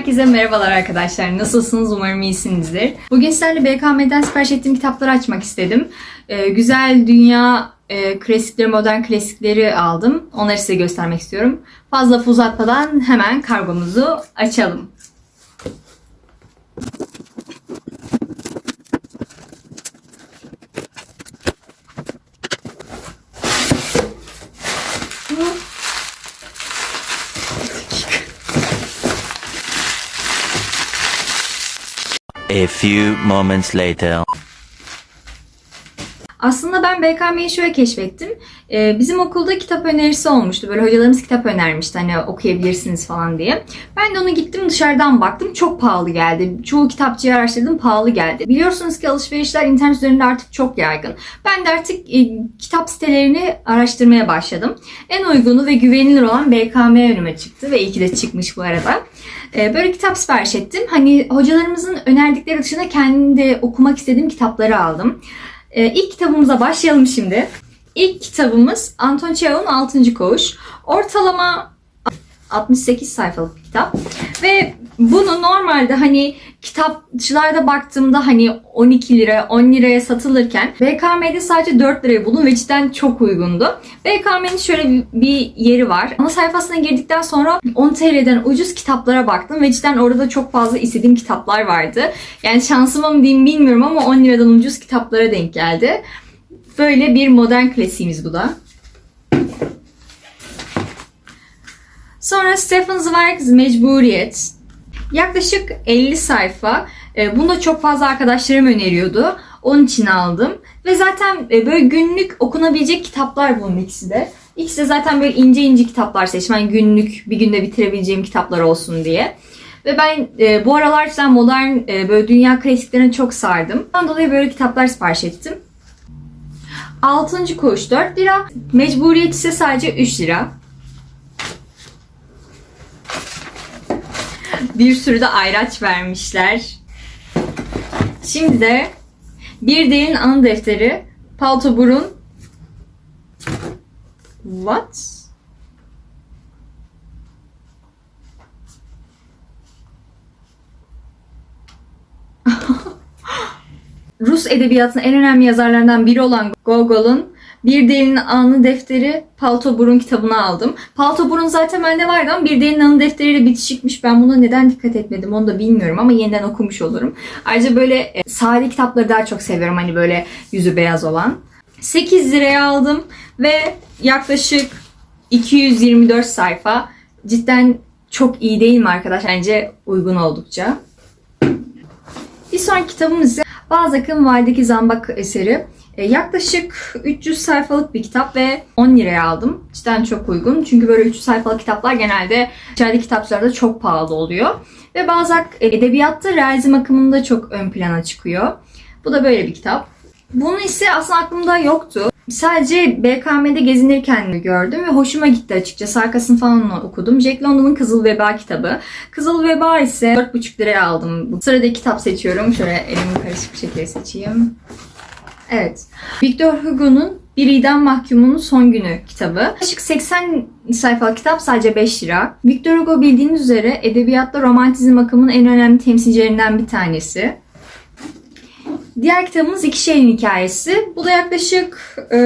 Herkese merhabalar arkadaşlar. Nasılsınız? Umarım iyisinizdir. Bugün sizlerle BKM'den sipariş ettiğim kitapları açmak istedim. Ee, güzel dünya e, klasikleri, modern klasikleri aldım. Onları size göstermek istiyorum. Fazla uzatmadan hemen kargomuzu açalım. A few moments later. Aslında ben BKM'yi şöyle keşfettim. Ee, bizim okulda kitap önerisi olmuştu. Böyle hocalarımız kitap önermişti hani okuyabilirsiniz falan diye. Ben de onu gittim dışarıdan baktım. Çok pahalı geldi. Çoğu kitapçıyı araştırdım pahalı geldi. Biliyorsunuz ki alışverişler internet üzerinde artık çok yaygın. Ben de artık e, kitap sitelerini araştırmaya başladım. En uygunu ve güvenilir olan BKM önüme çıktı ve iyi ki de çıkmış bu arada. Ee, böyle kitap sipariş ettim. Hani hocalarımızın önerdikleri dışında kendim de okumak istediğim kitapları aldım. Ee, ilk kitabımıza başlayalım şimdi. İlk kitabımız Anton Çehov'un 6. Koğuş. Ortalama 68 sayfalık bir kitap. Ve bunu normalde hani kitapçılarda baktığımda hani 12 lira 10 liraya satılırken BKM'de sadece 4 liraya buldum ve cidden çok uygundu. BKM'nin şöyle bir, yeri var. Ana sayfasına girdikten sonra 10 TL'den ucuz kitaplara baktım ve cidden orada çok fazla istediğim kitaplar vardı. Yani şansıma mı diyeyim bilmiyorum ama 10 liradan ucuz kitaplara denk geldi. Böyle bir modern klasiğimiz bu da. Sonra Stephen Zweig's Mecburiyet. Yaklaşık 50 sayfa. E, Bunu da çok fazla arkadaşlarım öneriyordu. Onun için aldım. Ve zaten e, böyle günlük okunabilecek kitaplar bunun ikisi de. İkisi de zaten böyle ince ince kitaplar seçtim. Yani günlük bir günde bitirebileceğim kitaplar olsun diye. Ve ben e, bu aralar zaten modern böyle dünya klasiklerine çok sardım. Ondan dolayı böyle kitaplar sipariş ettim. 6. koğuş 4 lira. Mecburiyet ise sadece 3 lira. Bir sürü de ayraç vermişler. Şimdi de bir derin anı defteri Palto Burun What? Rus edebiyatının en önemli yazarlarından biri olan Gogol'un Bir Derin Anı Defteri Palto Burun kitabını aldım. Palto Burun zaten bende vardı ama Bir Derin Anı Defteriyle bitişikmiş. Ben buna neden dikkat etmedim onu da bilmiyorum ama yeniden okumuş olurum. Ayrıca böyle e, sade kitapları daha çok seviyorum. Hani böyle yüzü beyaz olan. 8 liraya aldım ve yaklaşık 224 sayfa. Cidden çok iyi değil mi arkadaş? Bence uygun oldukça. Bir sonraki kitabımız ise Balzac'ın Valideki Zambak eseri. E, yaklaşık 300 sayfalık bir kitap ve 10 liraya aldım. Cidden çok uygun. Çünkü böyle 300 sayfalık kitaplar genelde içeride kitapçılarda çok pahalı oluyor. Ve Balzac e, edebiyatta realizm akımında çok ön plana çıkıyor. Bu da böyle bir kitap. Bunu ise aslında aklımda yoktu. Sadece BKM'de gezinirken gördüm ve hoşuma gitti açıkçası. Arkasını falan okudum. Jack London'un Kızıl Veba kitabı. Kızıl Veba ise 4,5 liraya aldım. Bu sırada kitap seçiyorum. Şöyle elimi karışık bir şekilde seçeyim. Evet. Victor Hugo'nun Bir İdam Mahkumunun Son Günü kitabı. Yaklaşık 80 sayfalık kitap sadece 5 lira. Victor Hugo bildiğiniz üzere edebiyatta romantizm akımının en önemli temsilcilerinden bir tanesi. Diğer kitabımız İki Şeyin Hikayesi. Bu da yaklaşık e,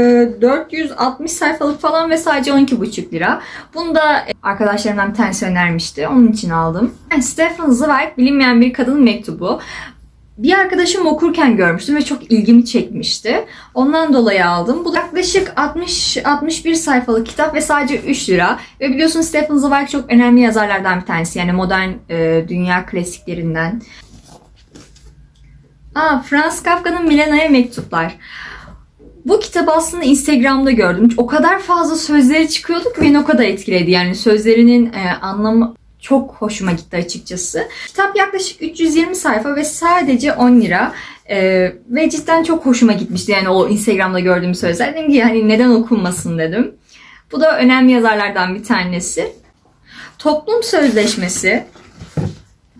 460 sayfalık falan ve sadece 12,5 lira. Bunu da arkadaşlarımdan bir tanesi önermişti. Onun için aldım. Yani Stephen Zweig bilinmeyen bir kadının mektubu. Bir arkadaşım okurken görmüştüm ve çok ilgimi çekmişti. Ondan dolayı aldım. Bu yaklaşık 60-61 sayfalık kitap ve sadece 3 lira. Ve biliyorsunuz Stephen Zweig çok önemli yazarlardan bir tanesi. Yani modern e, dünya klasiklerinden. Aa, Franz Kafka'nın Milena'ya mektuplar. Bu kitabı aslında Instagram'da gördüm. O kadar fazla sözleri çıkıyordu ki beni o kadar etkiledi. Yani sözlerinin e, anlamı çok hoşuma gitti açıkçası. Kitap yaklaşık 320 sayfa ve sadece 10 lira. E, ve cidden çok hoşuma gitmişti yani o Instagram'da gördüğüm sözler. Dedim ki hani neden okunmasın dedim. Bu da önemli yazarlardan bir tanesi. Toplum Sözleşmesi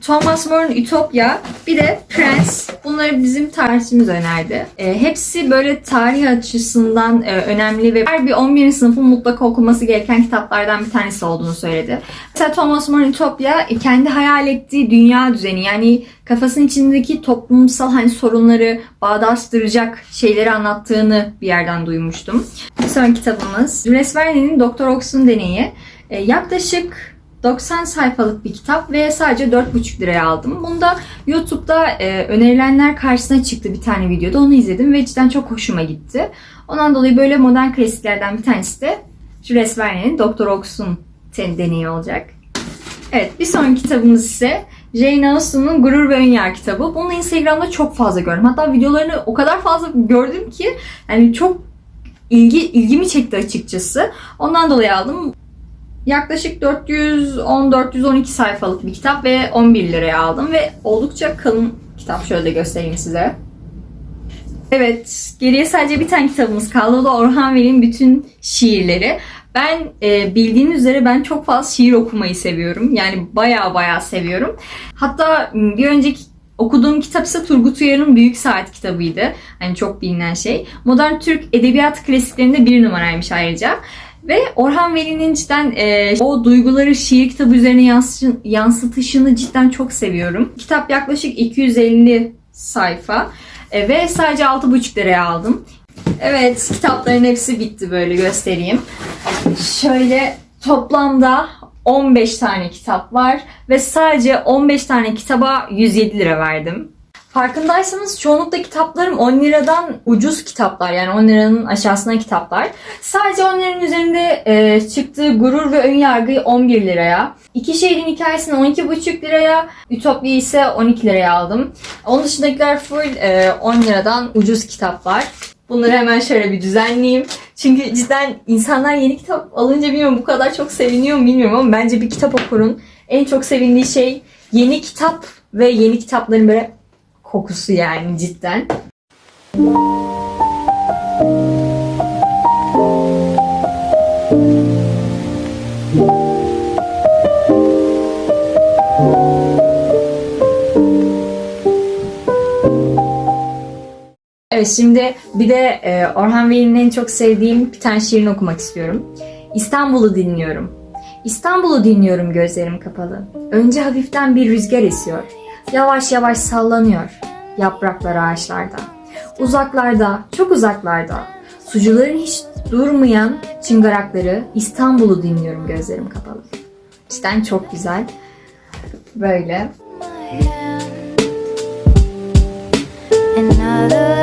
Thomas More'un Ütopya, bir de Prens. Bunları bizim tarihçimiz önerdi. E, hepsi böyle tarih açısından e, önemli ve her bir 11. sınıfın mutlaka okunması gereken kitaplardan bir tanesi olduğunu söyledi. Mesela Thomas More'un Ütopya e, kendi hayal ettiği dünya düzeni yani kafasının içindeki toplumsal hani sorunları bağdaştıracak şeyleri anlattığını bir yerden duymuştum. Bir sonraki kitabımız Jules Verne'in Doktor Ox'un Deneyi. E, yaklaşık 90 sayfalık bir kitap ve sadece 4,5 liraya aldım. Bunda YouTube'da e, önerilenler karşısına çıktı bir tane videoda. Onu izledim ve cidden çok hoşuma gitti. Ondan dolayı böyle modern klasiklerden bir tanesi de Jules Verne'in Doktor Ox'un deneyi olacak. Evet bir sonraki kitabımız ise Jane Austen'ın Gurur ve Önyar kitabı. Bunu Instagram'da çok fazla gördüm. Hatta videolarını o kadar fazla gördüm ki yani çok ilgi ilgimi çekti açıkçası. Ondan dolayı aldım. Yaklaşık 410-412 sayfalık bir kitap ve 11 liraya aldım ve oldukça kalın kitap. Şöyle göstereyim size. Evet, geriye sadece bir tane kitabımız kaldı. O da Orhan Veli'nin bütün şiirleri. Ben e, bildiğiniz üzere ben çok fazla şiir okumayı seviyorum. Yani baya baya seviyorum. Hatta m, bir önceki okuduğum kitap ise Turgut Uyar'ın Büyük Saat kitabıydı. Hani çok bilinen şey. Modern Türk edebiyat klasiklerinde bir numaraymış ayrıca. Ve Orhan Veli'nin cidden e, o duyguları şiir kitabı üzerine yansıtışını cidden çok seviyorum. Kitap yaklaşık 250 sayfa e, ve sadece 6,5 liraya aldım. Evet kitapların hepsi bitti böyle göstereyim. Şöyle toplamda 15 tane kitap var ve sadece 15 tane kitaba 107 lira verdim. Farkındaysanız çoğunlukla kitaplarım 10 liradan ucuz kitaplar yani 10 liranın aşağısına kitaplar. Sadece 10 liranın üzerinde e, çıktığı Gurur ve Önyargı 11 liraya. İki şehrin hikayesini 12,5 liraya, Ütopya ise 12 liraya aldım. Onun dışındakiler full e, 10 liradan ucuz kitaplar. Bunları hemen şöyle bir düzenleyeyim. Çünkü cidden insanlar yeni kitap alınca bilmiyorum bu kadar çok seviniyor mu bilmiyorum ama bence bir kitap okurun en çok sevindiği şey yeni kitap ve yeni kitapların böyle kokusu yani cidden. Evet şimdi bir de e, Orhan Veli'nin en çok sevdiğim bir tane şiirini okumak istiyorum. İstanbul'u dinliyorum. İstanbul'u dinliyorum gözlerim kapalı. Önce hafiften bir rüzgar esiyor. Yavaş yavaş sallanıyor yapraklar ağaçlarda. Uzaklarda, çok uzaklarda, sucuların hiç durmayan çıngırakları İstanbul'u dinliyorum gözlerim kapalı. Cidden çok güzel. Böyle. Another